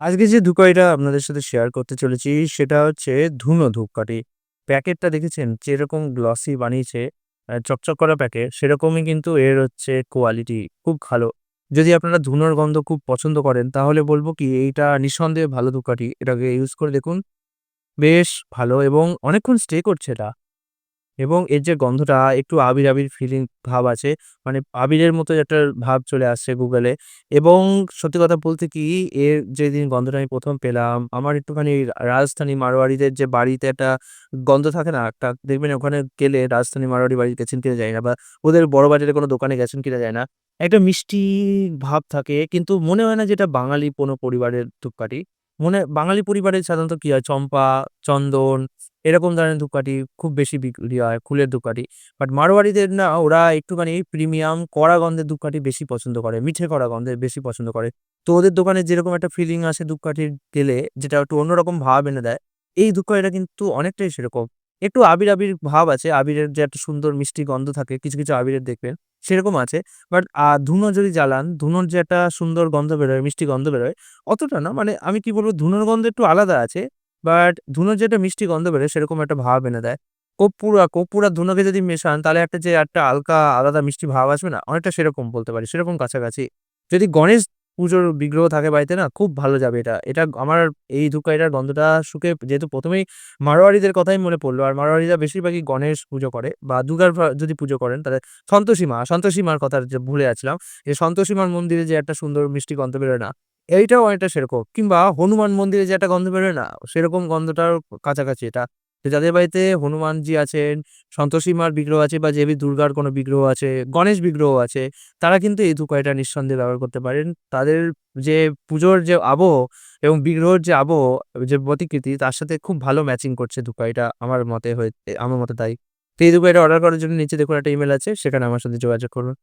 আজকে যে ধূপকাঠিটা আপনাদের সাথে শেয়ার করতে চলেছি, সেটা হচ্ছে ধুনো ধূপকাঠি। প্যাকেটটা দেখেছেন যেরকম গ্লসি বানিয়েছে চকচক করা প্যাকেট, সেরকমই কিন্তু এর হচ্ছে কোয়ালিটি খুব ভালো। যদি আপনারা ধুনোর গন্ধ খুব পছন্দ করেন, তাহলে বলব কি, এইটা নিঃসন্দেহে ভালো ধূপকাঠি। এটাকে ইউজ করে দেখুন। বেশ ভালো এবং অনেকক্ষণ স্টে করছে এটা। এবং এর যে গন্ধটা একটু আবির, আবির ফিলিং ভাব আছে। মানে আবিরের মতো একটা ভাব চলে আসছে গুগলে এবং সত্যি কথা বলতে কি এর যেদিন গন্ধটা আমি প্রথম পেলাম আমার একটুখানি রাজস্থানী মারোয়াড়িদের যে বাড়িতে একটা গন্ধ থাকে না? একটা দেখবেন ওখানে গেলে রাজস্থানী মারোয়ারি বাড়ি গেছেন কিনা যায় না বা ওদের বড় বাজারে কোনো দোকানে গেছেন কিনা যায় না। একটা মিষ্টি ভাব থাকে কিন্তু মনে হয় না যেটা বাঙালি কোনো পরিবারের ধূপকাঠি। মনে বাঙালি পরিবারে সাধারণত কি হয় চম্পা, চন্দন এরকম ধরনের ধূপকাঠি খুব বেশি বিক্রি হয়, ফুলের ধূপকাঠি। বাট মারোয়াড়িদের না ওরা একটুখানি প্রিমিয়াম কড়া গন্ধের ধূপকাঠি বেশি পছন্দ করে। মিঠে কড়া গন্ধের বেশি পছন্দ করে। তো ওদের দোকানে যেরকম একটা ফিলিং আসে ধূপকাঠির গেলে যেটা একটু অন্যরকম ভাব এনে দেয়, এই ধূপকাঠিটা কিন্তু অনেকটাই সেরকম। একটু আবির, আবির ভাব আছে। আবিরের যে একটা সুন্দর মিষ্টি গন্ধ থাকে কিছু, কিছু আবিরের দেখবেন সেরকম আছে। বাট ধুনো যদি জ্বালান, ধুনোর যে একটা সুন্দর গন্ধ বেরোয়, মিষ্টি গন্ধ বেরোয় অতটা না মানে আমি কি বলব ধুনোর গন্ধ একটু আলাদা আছে। বাট ধুনোর যেটা মিষ্টি গন্ধ বেরোয় সেরকম একটা ভাব এনে দেয়। কর্পূর আ কর্পূর ধুনোকে যদি মেশান তাহলে একটা যে একটা হালকা আলাদা মিষ্টি ভাব আসবে না? অনেকটা সেরকম বলতে পারি। সেরকম কাছাকাছি। যদি গণেশ পুজোর বিগ্রহ থাকে বাড়িতে না খুব ভালো যাবে এটা। এটা আমার এই ধূপকাঠিটার গন্ধটা শুকে যেহেতু প্রথমেই মারোয়ারিদের কথাই মনে পড়ল আর মারোয়ারিরা বেশিরভাগই গণেশ পুজো করে বা দুর্গার যদি পুজো করেন তাহলে সন্তোষী মা, সন্তোষী মার কথা যে ভুলে যাচ্ছিলাম। এই সন্তোষী মার মন্দিরে যে একটা সুন্দর মিষ্টি গন্ধ বেরোয় না? এইটাও অনেকটা সেরকম। কিংবা হনুমান মন্দিরে যে একটা গন্ধ বেরোয় না? সেরকম গন্ধটার কাছাকাছি এটা। তো যাদের বাড়িতে হনুমানজি আছেন, সন্তোষী মার বিগ্রহ আছে বা দেবী দুর্গার কোনো বিগ্রহ আছে, গণেশ বিগ্রহ আছে, তারা কিন্তু এই ধূপকাঠিটা নিঃসন্দেহে ব্যবহার করতে পারেন। তাদের যে পুজোর যে আবহ এবং বিগ্রহের যে আবহ, যে প্রতিকৃতি তার সাথে খুব ভালো ম্যাচিং করছে ধূপকাঠিটা আমার মতে হয়ে আমার মতে তাই। তো এই ধূপকাঠিটা অর্ডার করার জন্য নিচে দেখুন একটা ইমেল আছে সেখানে আমার সাথে যোগাযোগ করুন।